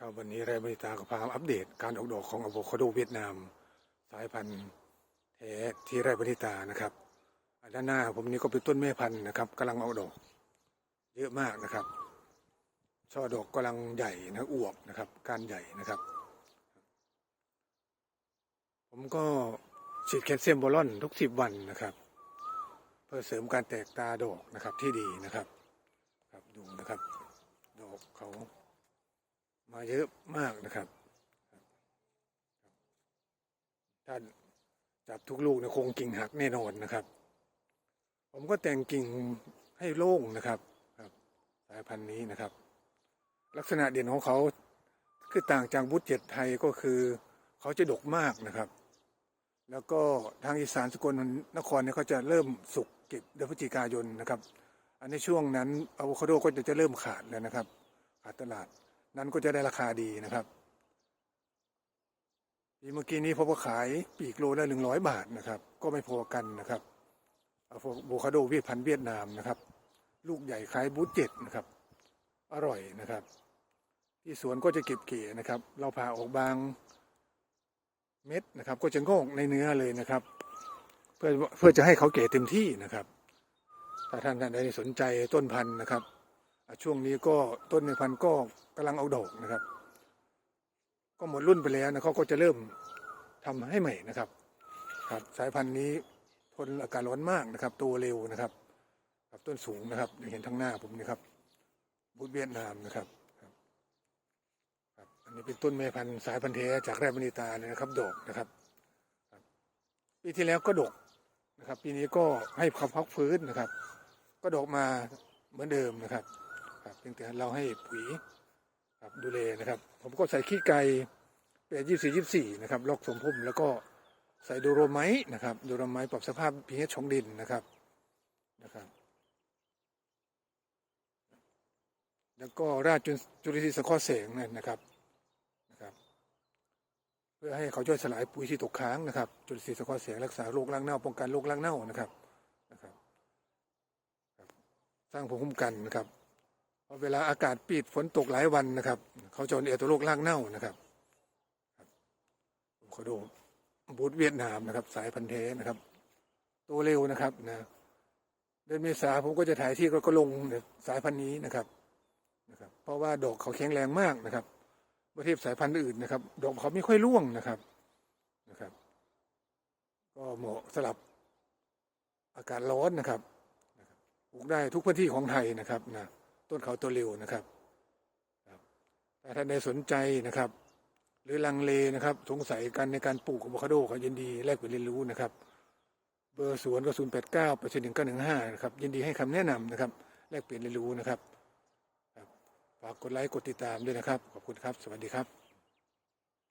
ครับวันนี้ไรบริตาก็พามอัปเดตการออกดอกของอะโวคาโดเวียดนาม สายพันธุ์แท้ที่ไรบริตานะครับด้านหน้าผมนี้ก็เป็นต้นแม่พันธุ์นะครับกำลังออกดอก เยอะมากนะครับช่อดอกกำลังใหญ่นะอวบนะครับ การใหญ่นะครับ ผมก็ฉีดแคลเซียมโบรอนทุกสิบวันนะครับ เพื่อเสริมการแตกตาดอกนะครับที่ดีนะครับ ครับดูนะครับ ดอกเขา มาเยอะมากนะครับถ้าจับทุกลูกเนี่ยคงกิ่งหักแน่นอนนะครับ ผมก็แต่งกิ่งให้โล่งนะครับครับ สายพันธุ์นี้นะครับ ลักษณะเด่นของเขาคือต่างจากบุตรเจ็ดไทยก็คือ เขาจะดกมากนะครับ แล้วก็ทางอีสานสกลนครเนี่ยเขาจะเริ่มสุกเก็บเดือนพฤศจิกายนนะครับ อันในช่วงนั้นอะโวคาโดก็จะจะเริ่มขาดแล้วนะครับขาดตลาด นั้นก็จะได้ราคาดีนะครับปีเมื่อกี้นี้พบว่าขายปีกโลละหนึ่งร้อยบาทนะครับ ก็ไม่พอกันนะครับอะโวคาโดเวียดพันเวียดนามนะครับ ลูกใหญ่คล้ายบูธเจ็ดนะครับ อร่อยนะครับ ที่สวนก็จะเก็บเก๋นะครับ เราผ่าออกบางเม็ดนะครับ ก็จะงอกในเนื้อเลยนะครับ เพื่อเพื่อจะให้เขาเก๋เต็มที่นะครับ ถ้าท่านท่านใดสนใจต้นพันธุ์นะครับ ช่วงนี้ก็ต้นในพันธุ์ก็กำลังเอาดอกนะครับ ก็หมดรุ่นไปแล้วนะเขาก็จะเริ่มทำให้ใหม่นะครับ ครับสายพันธุ์นี้ทนอากาศร้อนมากนะครับ ตัวเร็วนะครับครับต้นสูงนะครับอย่างเห็นทางหน้าผมนะครับบุตเวียดนามนะครับครับอันนี้เป็นต้นแม่พันธุ์สายพันธุ์แท้จากแรบนิตาเลยนะครับดอกนะครับครับปีที่แล้วก็ดกนะครับ ปีนี้ก็ให้ความพักฟื้นนะครับ ก็ดอกมาเหมือนเดิมนะครับ พียงแต่เราให้ปุ๋ยครับดูแลนะครับ ผมก็ใส่ขี้ไก่เป็นยี่สี่ยี่สี่นะครับลอกสมพุ่มแล้วก็ใส่โดโรไมต์นะครับโดโรไมต์ปรับสภาพพีเอชของดินนะครับนะครับ แล้วก็ราดจุลจุลินทรีย์สังเคราะห์แสงนั่นนะครับนะครับ เพื่อให้เขาช่วยสลายปุ๋ยที่ตกค้างนะครับ จุลินทรีย์สังเคราะห์แสงรักษาโรครากเน่าป้องกันโรครากเน่านะครับนะครับ สร้างภูมิคุ้มกันนะครับ เวลาอากาศปิดฝนตกหลายวันนะครับ เขาจะเอตัวโรครากเน่านะครับผมขอดูบูธเวียดนามนะครับ สายพันธุ์แท้นะครับ ตัวเร็วนะครับนะเดือนเมษาผมก็จะถ่ายที่ก็ลงสายพันธุ์นี้นะครับนะครับ เพราะว่าดอกเขาแข็งแรงมากนะครับประเทศสายพันธุ์อื่นนะครับ ดอกเขาไม่ค่อยร่วงนะครับนะครับ ก็เหมาะสำหรับอากาศร้อนนะครับปลูกได้ทุกพื้นที่ของไทยนะครับนะ ต้นเขาตัวเร็วนะครับครับถ้าท่านใดสนใจนะครับ หรือลังเลนะครับสงสัยกันในการปลูกอะโวคาโดเขายินดีแลกเปลี่ยนเรียนรู้นะครับ เบอร์สวนก็ศูนย์แปดเก้าแปดหนึ่งเก้าหนึ่งห้านะครับยินดีให้คำแนะนำนะครับ แลกเปลี่ยนเรียนรู้นะครับฝากกดไลค์กดติดตามด้วยนะครับ ขอบคุณครับ สวัสดีครับ